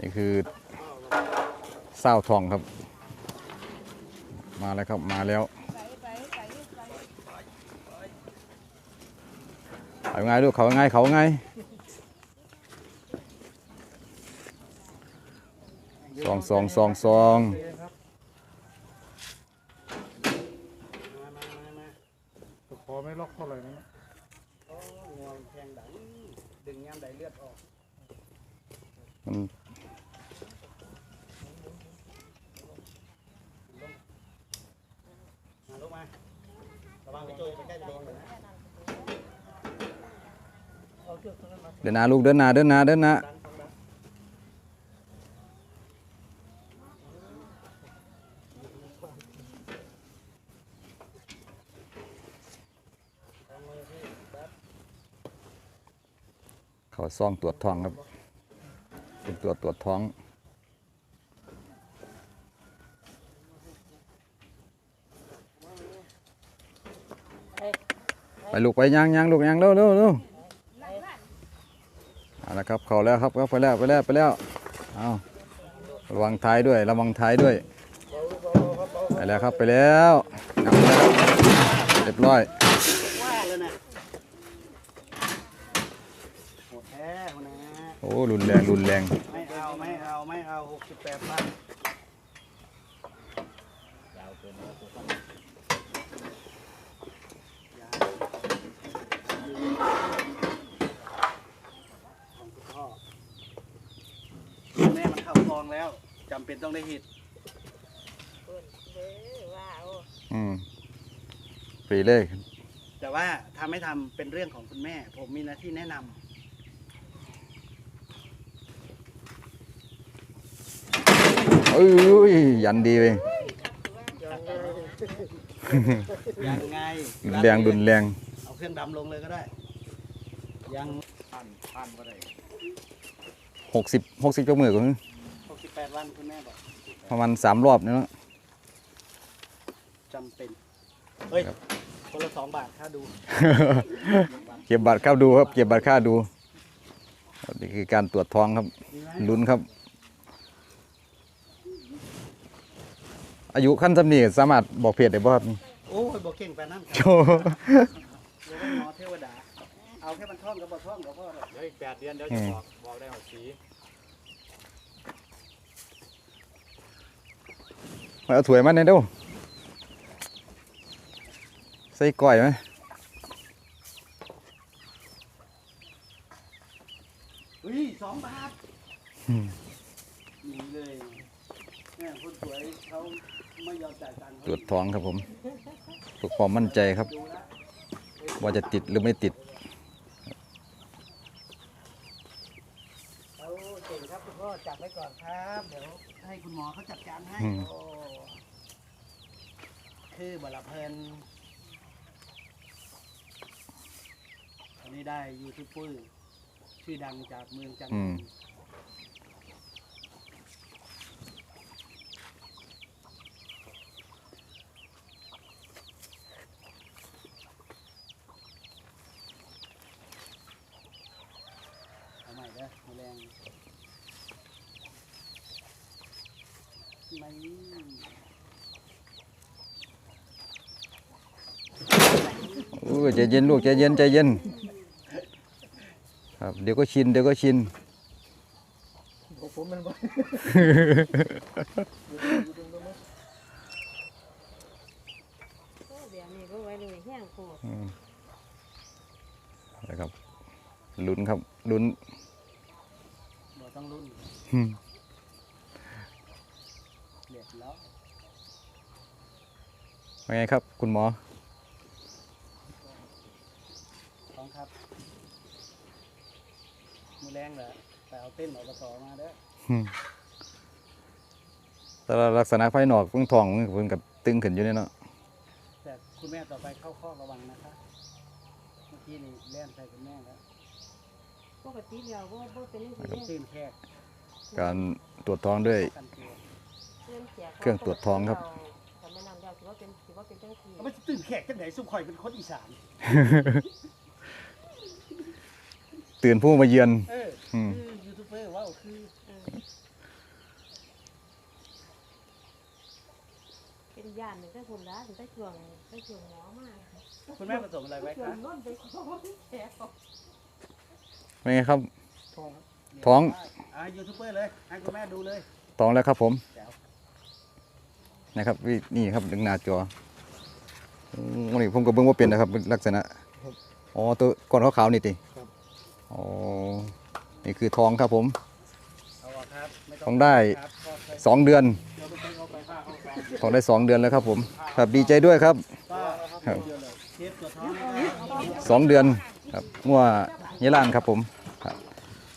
นี่คือเศร้าทองครับ มาแล้วครับมาแล้วเขาไงลูกเขาไงเขาไงสองสองสองสอง มามามามา ขอไม่ล็อกเท่าไหร่นะ โอ้งวงแทงดังดึงยามใดเลือดออก มัน มาลูกมาระวังไปโจยไปใกล้โดนเลยนะเอาเชือกตรง นาลูกเดินนาเดินนาเดินนาเอามือพี่องตรวจท้องครับเป็นตรวจตรวจท้องไปลูกไปย่างย่างลูกย่างเร็วเร็วเร็ว เอาละครับเขาแล้วครับครับไปแล้วไปแล้วไปแล้วเอาระวังท้ายด้วยระวังท้ายด้วยไปแล้วครับไปแล้วนำไปแล้วเรียบร้อยว่าเลยนะโหดแท้คนนะโอ้รุนแรงรุนแรงไม่เอาไม่เอาไม่เอาหกสิบแปดพันแม่มันเข้ากองแล้ว จำเป็นต้องได้หิตอืมฟรีเลยแต่ว่าทำไม่ทำเป็นเรื่องของคุณแม่ ผมมีหน้าที่แนะนำเอ้ยยันดีเลยยังไงรุนแรงรุนแรง เอาเครื่องดำลงเลยก็ได้ ยังพันพันก็ได้หกสิบหกสิบเจ้ามือก่อนหกสิบ แปดวันคุณแม่บอกประมาณสามรอบนี่เนาะ จำเป็น เฮ้ย คนละสองบาทค่าดู เก็บบัตรเข้าดูครับ เก็บบัตรค่าดูนี่คือการตรวจท้องครับดีไหมลุ้นครับ อายุขั้นสำนีสามารถบอกเพจได้บ่ครับโอ้ยบอกเก่งไปนั่นโอ้เดี๋ยวเป็นหมอเทวดา เอาแค่มันท่องกับบ่ท่องกับพ่อเลยเดี๋ยวอีกแปดเดือนเดี๋ยวจะบอกบอกได้หมดสี เอาถ้วยมาในอยเด้วใส่ก้อยไหมเฮ้ยสองบาทนี่เลยเนี่ยคนสวยเขาไม่ยอมจ่ายตังค์ตรวจท้องครับผมเพื่อความมั่นใจครับดูแล้วว่าจะติดหรือไม่ติดเอาเก่งครับคุณพ่อจับไว้ก่อนครับ เดี๋ยว ให้คุณหมอเขาจัดการให้อืม โอ้คือบลาเพลินอันนี้ได้ยูทูบเบอร์ชื่อดังจากเมืองจันทอืม ร์เอาใหม่เด้อมาแรง ไม่โอ้ยใจเย็นลูกใจเย็นใจเย็น ครับเดี๋ยวก็ชินเดี๋ยวก็ชินผมมันบ่โอ้เดี๋ยวมีก็ไวเลยแคตรอืมนะครับลุ้นครับลุ้น บ่ต้องรุ่น อืม เด็ดแล้ว ว่าไง ครับคุณหมอต้องครับ มือแรงเหรอแต่เอาเต้นออกกสมาเด้ออืมแต่ละลักษณะภายนอกเพิ่งทองเพิ่งกับตึงขึ้นอยู่เนี่ยเนาะแต่คุณแม่ต่อไปเข้าข้อระวังนะคะเมื่อกี้นี่แล่นใส่คุณแม่แล้วปกติเดียวก็บ่เป็นจังซี่ตื้นแค่การตรวจท้องด้วยกันตัวเรื่องเสียเครื่องตรวจท้องครับ กันแนะนำแล้วถือว่าเป็นถือว่าเป็นจังสีมันสิตื่นแขกจังไหนซุ้มข่อยเป็นคนอีสาน ตื่นผู้มาเยือนคือยูทูบเบอร์ว่าคือเป็นญาติหนึ่งได้คนละถึงได้ช่องได้ช่องหมอมากคุณแม่ผสมอะไรไว้ช่วคะงน้นไปขอแขกเป็นไงครับ ท้องท้อง อะยูทูบเบอร์เลยให้คุณแม่ดูเลย ตองแล้วครับผม แจ๋ว นะครับวินี่ครับดึงหน้าจออืมนี่ผมก็เบิ่งว่าเป็นนะครับลักษณะอ๋อตัวก้อนขาวๆนี่ติอ๋อนี่คือทองครับผมเอาออกครับไม่ต้องได้ครับก็ใช้สองเดือนเดี๋ยวไปใช้เอาไปผ้าเอาไปทองได้สองเดือนแล้วครับผมครับดีใจด้วยครับก็ครับเดียวเลยเทปตัวท้องให้ได้สองเดือนครับงัวเยล่านครับผมครับ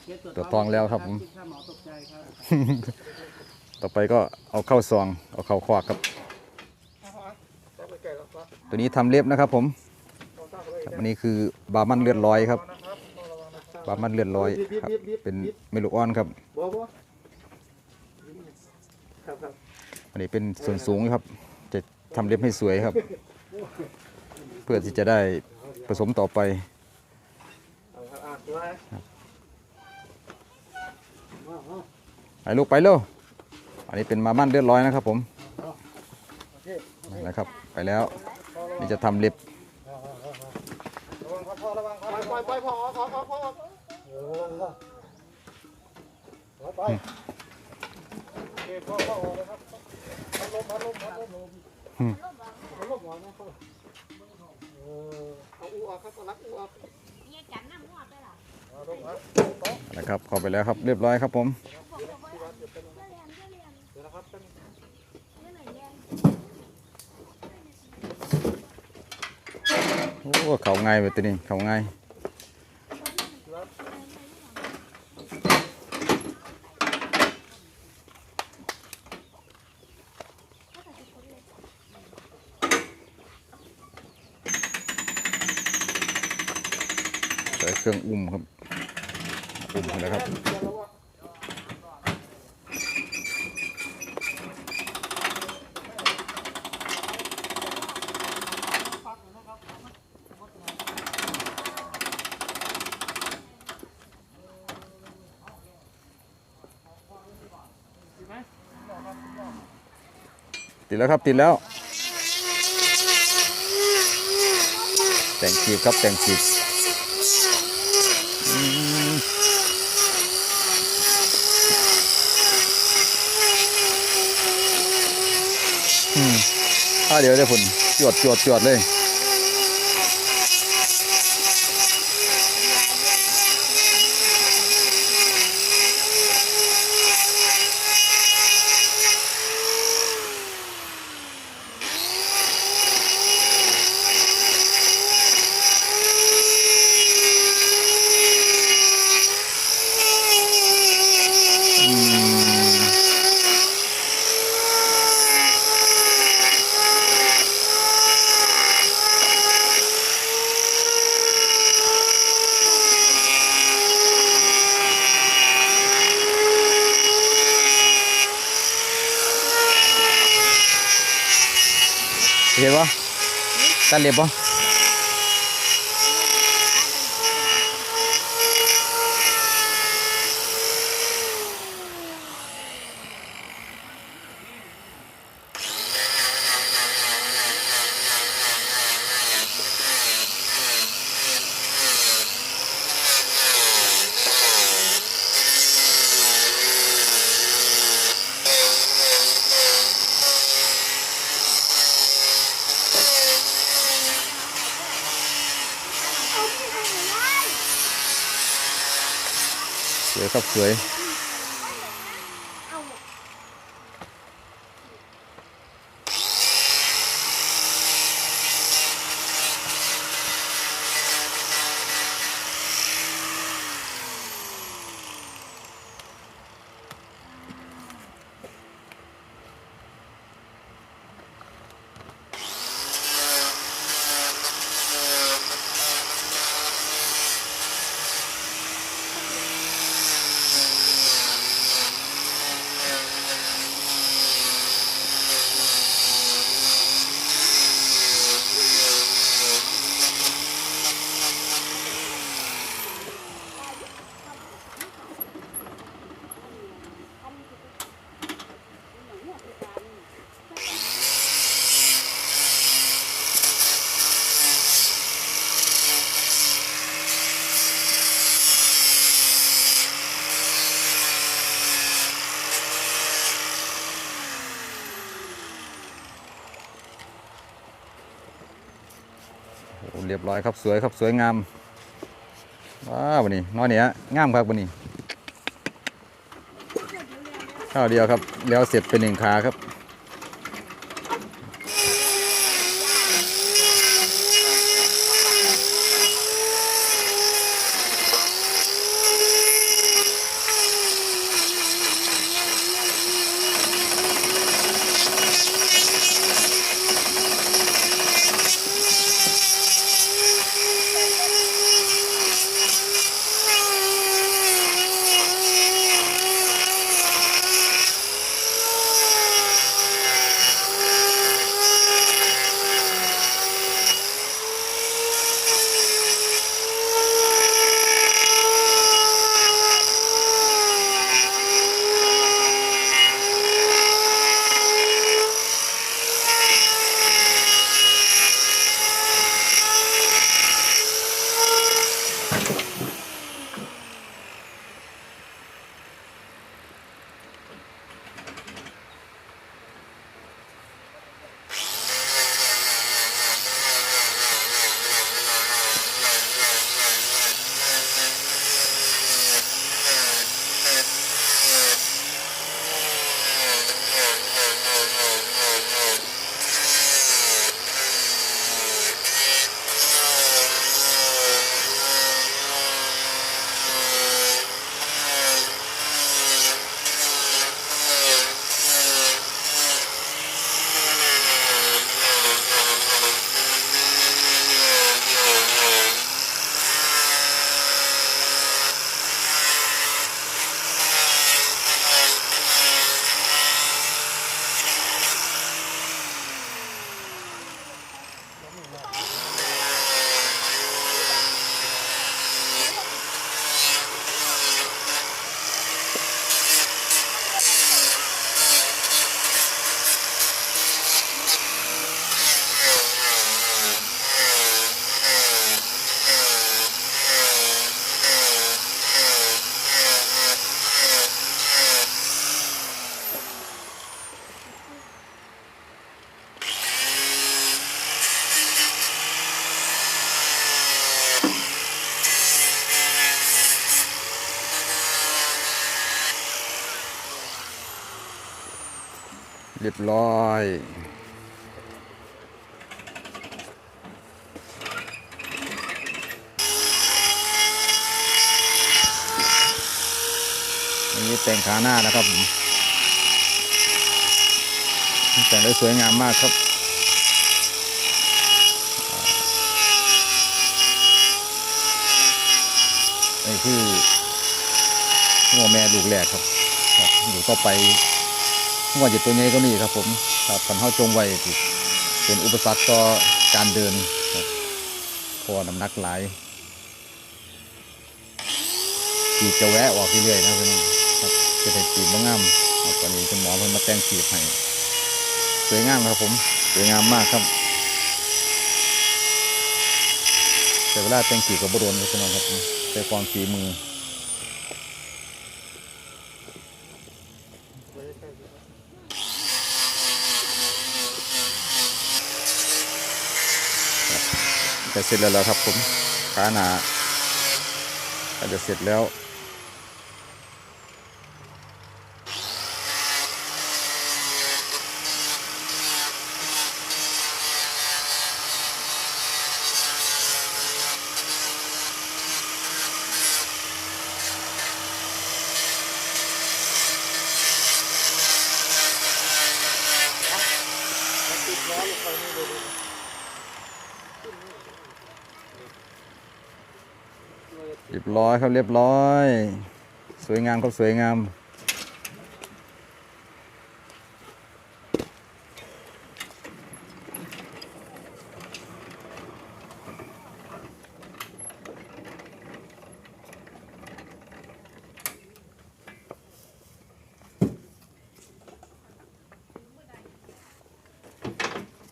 เทปตัวทองแล้วครับผมถ้าหมอ ต่อไปก็เอาเข้าซอง เอาเข้าควักครับ ตัวนี้ทำเล็บนะครับ ผมอันนี้คือบามันเลือดลอยครับนะครับต้องระวังนะครับ บามันเลือดลอยครับ เป็นเมลูออนครับอันนี้เป็นส่วนสูงครับ จะทำเล็บให้สวยครับ เพื่อที่จะได้ผสมต่อไปเอาครับอะตัวไหนไปลูกไปเร็ว อันนี้เป็นมามันเลือดลอยนะครับผมนะครับไปแล้วนี่จะทำเล็บระวังครับพ่อระวังครับปล่อยปล่อยพ่อพ่อพ่อพ่อเออไปโอเคพ่อพ่อออกเลยครับพัดลมพัดลมพัดลมพัดลมหน่อยนะพ่อเออเอาอูออกครับเอาลักอูออกเนี่ยจันน้ำหัวไปหรอเอาลงครับนะครับเข้าไปแล้วครับเรียบร้อยครับผม ครับเป็นโอ้เขาง่ายไปตัวนี้เขาง่ายใส่เครื่องอุ้มครับ อุ้มนะครับ ติดแล้วครับติดแล้ว แต่งจีบครับแต่งจีบอืมอืมอ่าเดี๋ยวเดี๋ยวผมจวดจวดจวดเลย ตัด สวยครับสวย รียบร้อยครับสวยครับสวยงามว้าววันนี้น้อยเนี้ยงามครับวันนี้ข้าวเดียวครับ แล้วเสร็จเป็นหนึ่งขาครับ เรียบร้อยอันนี้แต่งขาหน้านะครับผมแต่งได้สวยงามมากครับนี่คือหัวแม่ลูกแรกครับครับอยู่ต่อไป ว่าจะตัวใหญ่ก็นี่ครับผมครับคันเฮาจงไว้เป็นอุปสรรคต่อการเดินพอน้ำหนักหลายขีดจะแวะออกเรื่อยๆนะเพี่องครับจะได้ขีดบ้างามตอนนี้คุณหมอเพิ่นมาแต่งขีดให้สวยงามครับผมสวยงามมากครับแต่เวลาแต่งขีดกับบโดนเลยพี่น้องครับใช้ความฝีมือ จะเสร็จแล้วครับผมขาหนาก็จะเสร็จแล้ว ติดล้อลงไปนี่เลย เรียบร้อยครับเรียบร้อย สวยงามครับสวยงาม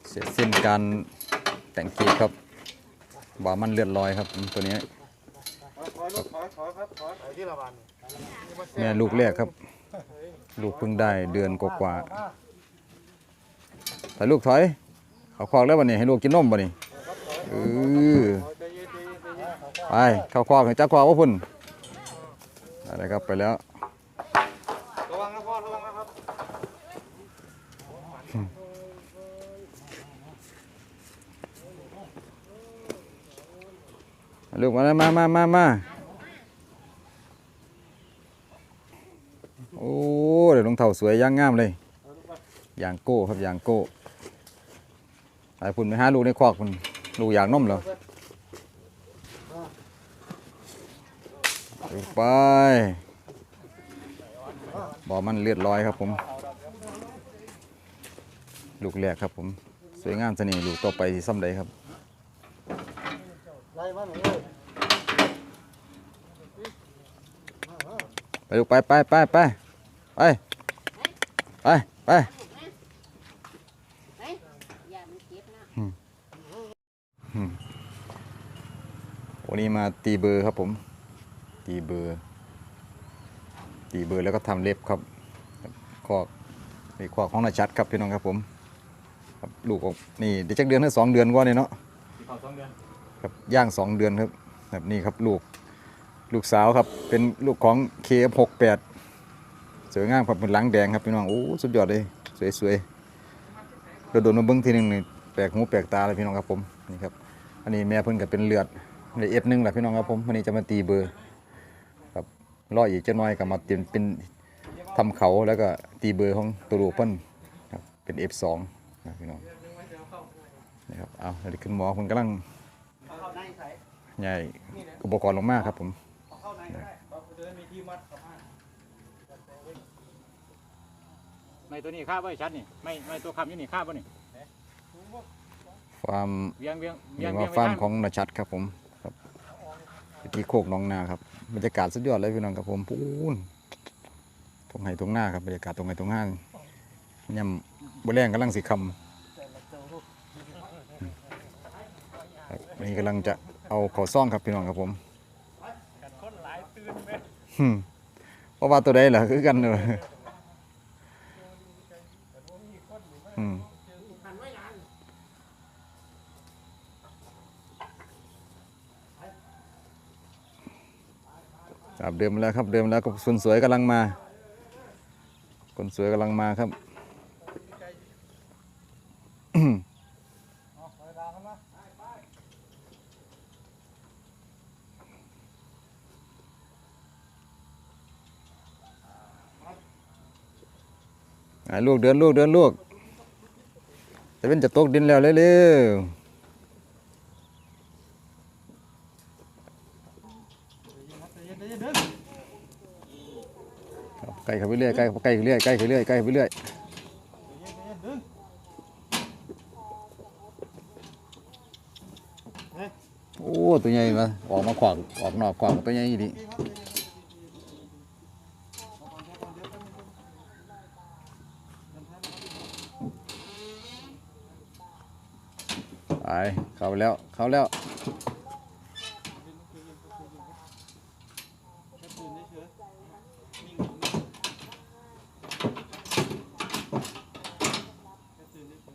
เสร็จสิ้นการแต่งกีบครับบ่ามันเลือดลอยครับตัวนี้ ที่ละวันแม่ลูกแรกครับ ลูกเพิ่งได้เดือนกว่าๆถอยลูกถอยเขาคอกแล้ววันนี้ให้ลูกกินนมบ่นี่เออใจเย็นใจเย็นใจเย็นไปเข้าคอกจักคอกว่าพุ่นอะไรครับไปแล้วระวังนะพ่อระวังนะครับลูกมาแล้วมามามามาโอ้เดี๋ยวรองเท้า สวยย่างงามเลยยางโก้ครับยางโก้ไปพุ่นไปหาลูกในคอกพุ่นลูกยากนมเหรอไปบ่อมันเลือดร้อยครับผม ลูกแรกครับผม สวยงามเสน่ห์ลูกต่อไปสิซ้ำใดครับไล่มาหน่อยเลยไปลูกไปไปไปไปไป ไปไปเฮ้ยอย่ามันเจ็บนะวันนี้มาตีเบอร์ครับผม ตีเบอร์ ตีเบอร์แล้วก็ทำเล็บครับครับคอกนี่คอกของนาชัดครับพี่น้องครับผมครับลูกของนี่เดี๋ยวจักเดือนให้สองเดือนกว่านี่เนาะต่อสองเดือนครับย่างสองเดือนครับแบบนี้ครับลูก ลูกสาวครับเป็นลูกของ KF68 สวยงามครับเป็นหลังแดงครับพี่น้องโอ้สุดยอดเลยสวยๆเราโดนมาเบิ้งทีหนึงนี่แปลกหูแปลกตาเลยพี่น้องครับผมนี่ครับอันนี้แม่เพิ่นก็เป็นเลือดละเอียดหนึงแหละพี่น้องครับผมวันนี้จะมาตีเบอร์ครับรออีกจะน้อยก็มาเตรียมเป็นทำเขาแล้วก็ตีเบอร์ของตัวลูกเพิ่นครับเป็น F2 นะพี่น้องนี่ครับเอาเดี๋ยวขึ้นหมอคนกำลังใหญ่อุปกรณ์ลงมากครับผม เอาเข้าในก็ได้ เราจะได้มีที่มัดกับผ้า ไม่ตัวนี้ข้าบไว้ชัดนี่ไม่ไม่ตัวคำนี่นี่ข้าบไว้นี่ฟาร์มเวียงเวียงหเวีรืยงอเวียว่างฟาร์มไปของนาชัดครับผมครับที่โคกหน้องนาครับบรรยากาศสุดยอดเลยพี่น้องครับผมพูนตรงไหตรงหน้าครับบรรยากาศตรงไหตรงหน้าย่ำบแรงกำลังสีคำครับนี่กำลังจะเอาเขาซ่องครับพี่น้องครับผมหึ่มเพราะว่าตัวใดล่ะคือกันเลยอืม ครับ เดิมแล้วครับเดิมแล้วก็คนสวยกำลังมา คนสวยกำลังมาครับลูกเดินลูกเดินลูกจะเป็นจะตกดินแล้วเร็วๆครับใกล้เข้าไปเรื่อยใกล้ใกล้เข้าไปเรื่อยใกล้เข้าไปเรื่อยใกล้เข้าไปเรื่อยโอ้ตัวใหญ่มาออกมาขวางออกนอกขวางตัวใหญ่อีดีไปเข้าแล้วเข้าแล้ว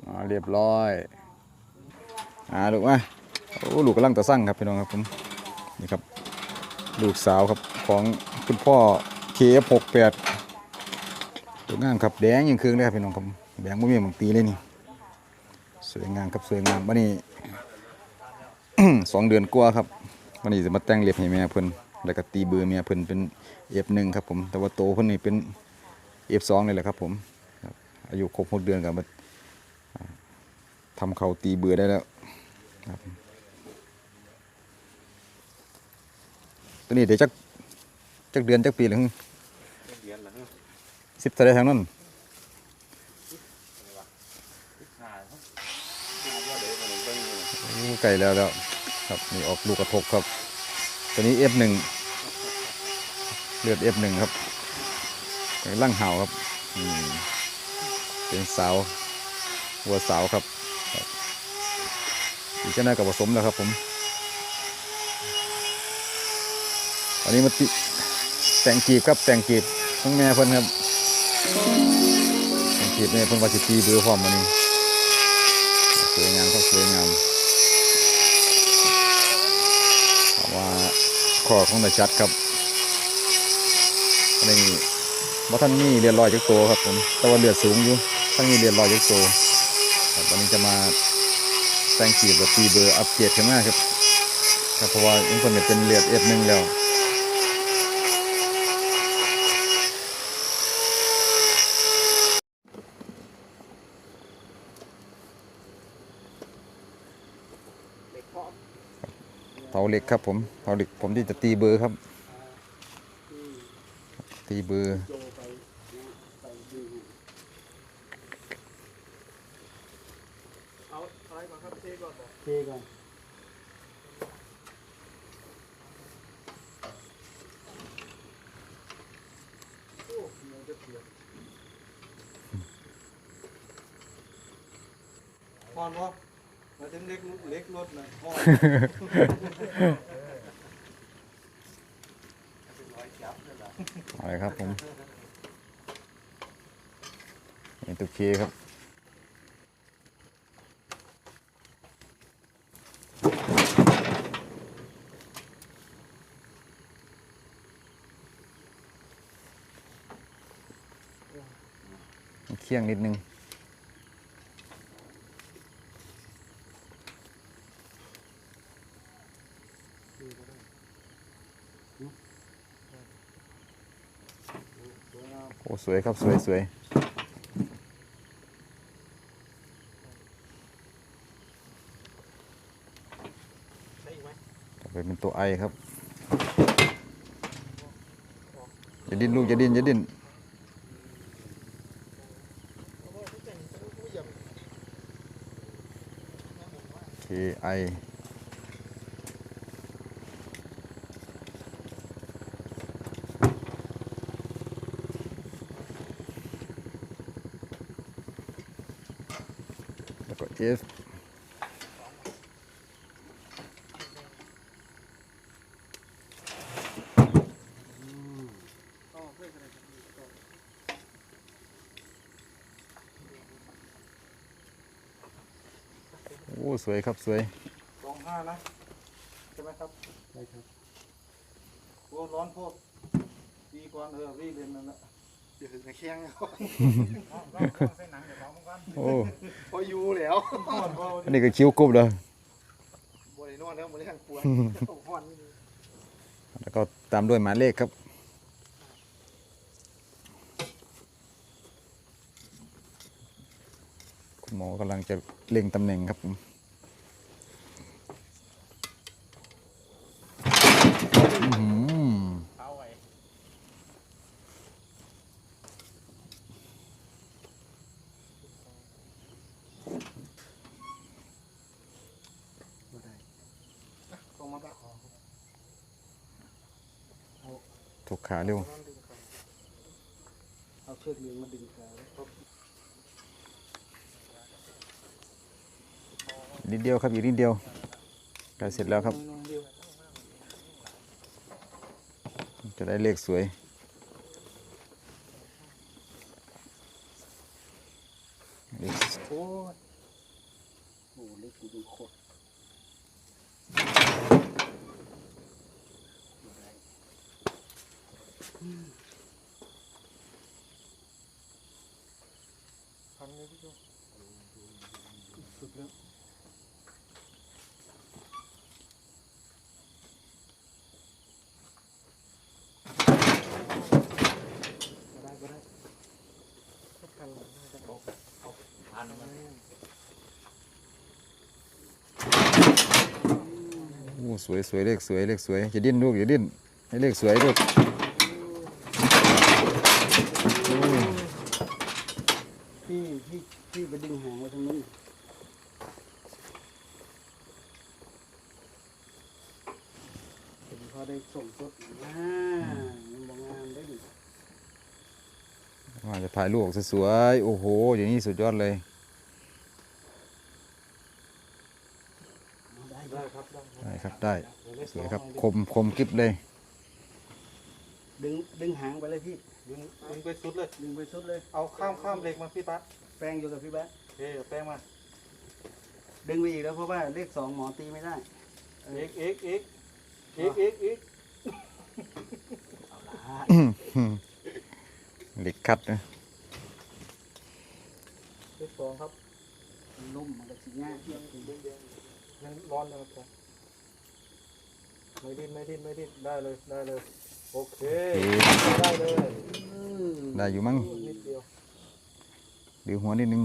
อ่าเรีย บร้อยอ่าลูกมาโอ้ลูกกำลังตะสั่งครับพี่น้องครับผมนี่ครับลูกสาวครับของคุณพ่อ KF68 ตัวงามครับแดงยังคืนเลยครับพี่น้องครับแดงไม่มีบางตีเลยนี่สวยงามครับสวยงามวันนี้สองเดือนกว่าครับวันนี้จะมาแต่งเล็บให้แม่เพิ่นแล้วก็ตีเบอร์แม่เพิ่นเป็น F1 ครับผมแต่ว่าโตเพิ่นนี่เป็น F2 เลยแหละครับผมอายุครบหกเดือนกับมา ทำเขาตีเบอร์ได้แล้วครับตัวนี้เดี๋ยวจักจักเดือนจักปีหรือเดือนละสิบเท่าไรทางนั้นโอ้ไก่แล้วแล้วครับนี่ออกลูกกระทบครับตัวนี้ F1 เลือด F1 ครับกำลังเห่าครับอืมเป็นสาววัวสาวครับครับ อีกชนะกับผสมแล้วครับผม อันนี้มาติแต่งกีบครับแต่งกีบทั้งแม่เพิ่นครับแต่งกีบแม่เพิ่นว่าสิตีเบือพร้อมมันนี้สวยงามก็สวยงามเพามว่าคอของนายชัดครับอันนี้ว่าท่านนี่เรียนลอยจากตัวครับผมแต่ว่าเลือดสูงอยู่ท่านนี่เรียนลอยจากตัววันนี้จะมา แต่งขีดแบบตีเบอร์อัปเกรดขึ้นมาครับครับเพราะว่าอิงคนเนี่ยเป็นเลือดเอ็ดหนึ่งแล้วเด็กเพาเหล็กครับผมเผาเหล็กผมที่จะตีเบอร์ครับ ตีเบอร์ โจไปนะไปดูเอาอะไร ก่อนครับเทก่อนบอกเทก่อนโอ้เดี๋ยวจะเปลี่ยนพอนวะมาถึงเล็กเล็กรถนะพอนอะไรครับผมนี่ตุกเคครับ เคี่ยงนิดนึง โอ้ สวยครับ สวยสวยต่อไปเป็นตัวไอครับ อย่าดิ้นลูก อย่าดิ้นอย่าดิ้นโอเคไอแล้วก็ F อ๋อเพื่อนอะไรกันก็ โอ้สวยครับสวยสองห้านะใช่ไหมครับใช่ครับโอ้ร้อนโพดดีกว่าเออรีบเรียนนั่นแหละเดี๋ยวถึงจะแข้งเขาเส้นหนังเดี๋ยวของมึงก่อนโอ้พออยู่แล้วห้อนพออันนี้ก็คิ้วกรุบเลยบริโนอนแล้วบริหารปวดห้อนนี่แล้วก็ตามด้วยหมายเลขครับ คุณห มอกำลังจะเล็งตำแหน่งครับผมอื้อหือเอาไว้บ่ได้ต้องมาตักขอถูกขาเร็ว เอาเชือกเหลืองมาดึงขาไว้ครับ นิดเดียวครับอีกนิดเดียวใกล้เสร็จแล้วครับ จะได้เลขสวยเลขโอ้ยโอ้เล็กกูดูโคตรบ่ได้อืมพันเลยพี่โจสุดแล้วบ่ได้บ่ได้สักพันหนึ่งน่าจะออก พันมัน โอ้ สวยสวยเลขสวยเลขสวยอย่าดิ้นลูกอย่าดิ้นให้เลขสวยลูกโอ้พี่พี่พี่ไปดึงหางไว้ทางนู้นเห็นพอได้ส่งสดอ่ามันบางงามได้ดิว่าจะถ่ายรูปออกสวยๆโอ้โห อย่างนี้สุดยอดเลย ได้ได้ครับได้ ได้ ครับ ได้สวยครับคมคมกริบเลย ดึงดึงหางไปเลยพี่ดึงดึงไปสุดเลย ดึงไปสุดเลย เอาข้ามข้ามเหล็กมาพี่ปั๊ดแป้งอยู่กับพี่แบ๊ะเฮ้ยเอาแป้งมา ดึงไปอีกแล้วเพราะว่าเลขสองหมอตีไม่ได้ เอ็กเอ็กเอ็กเอ็กเอ็กเอ็กเอาละเหล็กคัดนะเลขสองครับลุ่มมันก็สิง่ายเที่ยงคืนยังร้อนเลยครับ ไม่ดิ้นไม่ดิ้นไม่ดิ้นได้เลยได้เลยโอเคโอเคได้เลยได้อยู่มั้งนิดเดียวดือหัวนิดนึง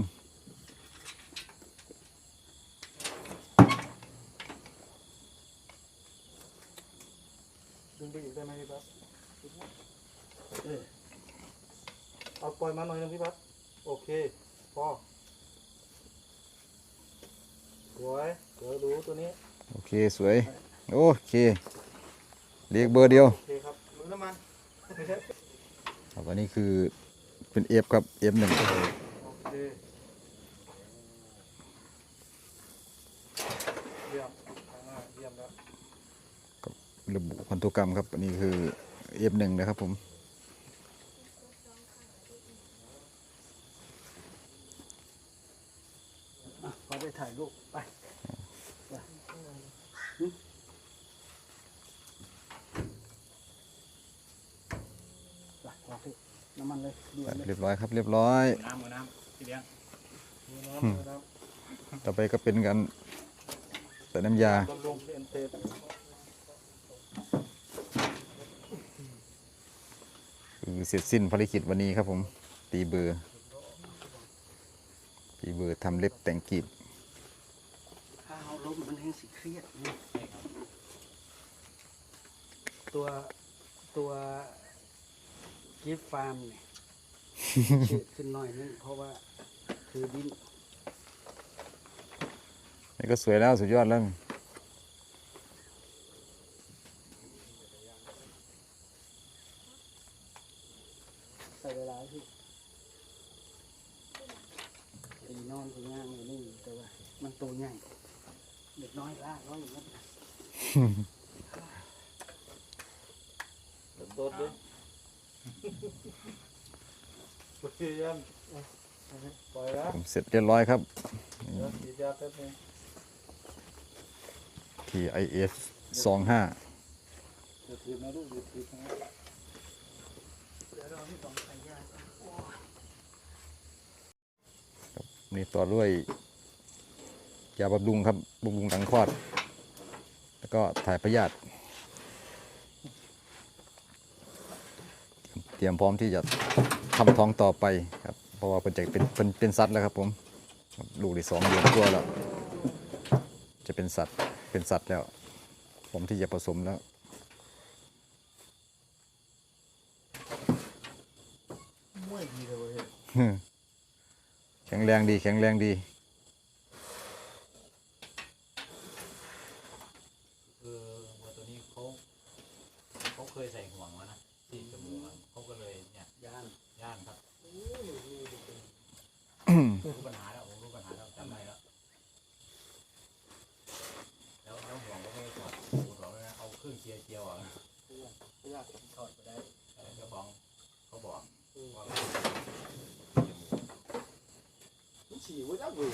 ดึงไปอีกได้ไหมพี่พัดเออเอาปล่อยมาหน่อยนึงพี่พัดโอเคพอสวยเดี๋ยวดูตัวนี้ โอเคสวย โอเคเรียกเบอร์เดียวโอเคครับมือน้ำมันไม่ใช่ครับอันนี้คือเป็นเอฟครับเอฟหนึ่งโอเคเยี่ยมอ่าเยี่ยมแล้วระบุพันธุกรรมครับอันนี้คือเอฟหนึ่งนะครับผมอะขอไปถ่ายรูปไปไปหึไปขอพี่ น้ำมันเลยด่วนเลยเรียบร้อยครับ เรียบร้อย น้ำมือน้ำพี่เลี้ยงมือน้ำมือน้ต่อไปก็เป็นการใส่น้ำยาำบำรุงเอ็นเตดคือเสร็จสิ้นภารกิจวันนี้ครับผม ตีเบอร์ตีเบอร์ทำเล็บแต่งกีบถ้าเอาล้มมันแห้งสิเครียดนี่ตัวตัว กิฟฟาร์มเนี่ยเฉียดขึ้นหน่อยนึงเพราะว่าคือดินนี่ก็สวยแล้วสุดยอดแล้วใส่เวลาที่ตีนอนตีง่างอยู่นี่แต่ว่ามันตัวใหญ่เด็กน้อยล่าน้อยอย่างนั้น โดดเลย โอเคเยี่ยมปล่อยแล้วผมเสร็จเรียบร้อยครับ เดี๋ยวฉีดยาแป๊บนึง TIF 25เดี๋ยวถีบนะลูกเดี๋ยวถีบนะเดี๋ยวเราที่ต้องใส่ยานี่ต่อด้วยยาบำรุงครับบำรุงหลังคลอด แล้วก็ถ่ายพยาธิ เตรียมพร้อมที่จะทำท้องต่อไปครับ เพราะว่าเป็นจะเป็นเป็นเป็นสัตว์แล้วครับผมลูกได้สองเดือนกว่าแล้ว จะเป็นสัตว์เป็นสัตว์แล้วพร้อมที่จะผสมแล้วมวยดีเลยเว้ยแข็งแรงดีแข็งแรงดี คือวัวตัวนี้เขาเขาเคยใส่ห่วงมานะที่จมูกมันเขาก็เลยเนี่ย ย่าน ย่านครับรู้ปัญหาแล้วผมรู้ปัญหาแล้วจำได้แล้วแล้วแล้วห่วงก็ไม่ได้ถอดขูดออกเลยนะเอาเครื่องเจียเจียวอะ พยาธิถอดไปได้ เจ้าของเขาบอกว่า ฉี่ไว้ยักเลย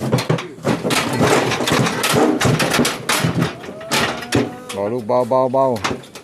เบาลูกเบาเบาเบาเ